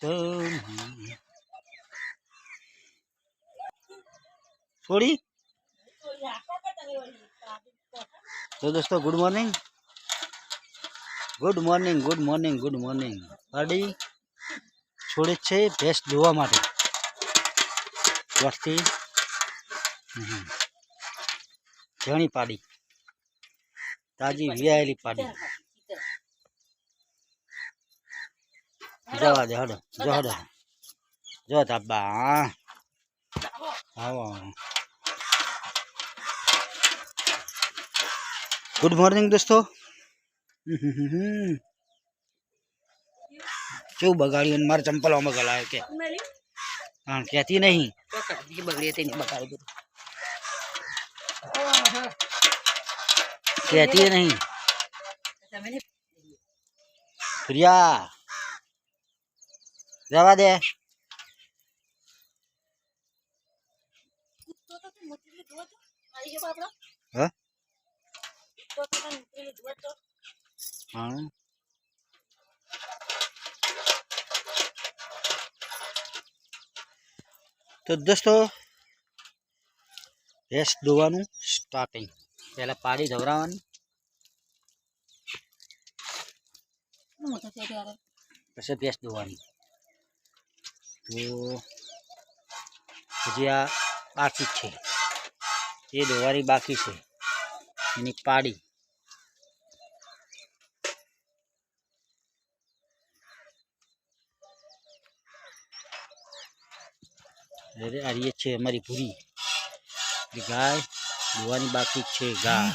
તો છોડી. તો દોસ્તો good morning good morning good morning good morning પાડી છોડે છે ભેંસ ધોવા માટે. વર્ષથી જણી પાડી તાજી વિયાયેલી પાડી જવા દે હડો જો હડો જો તાબા હા આવો ગુડ મોર્નિંગ દોસ્તો કેવું બગાડ્યું અને મારા ચંપલોમાં ગલાયો કે હા કહેતી નહીં બગડી હતી બગાડી બધું કહેતી है नहीं प्रिया जवा दे દે. તો દોસ્તો ભેંસ દોવાનું સ્ટાર્ટિંગ પહેલાં પાડી ધવરાવાની પછી ભેંસ દોવાની. તો હજી આ બાકી છે. એ દોવાની બાકી છે. એની પાડી. અરે આ છે અમારી ભૂરી. ગાય ધોવાની બાકી છે ગા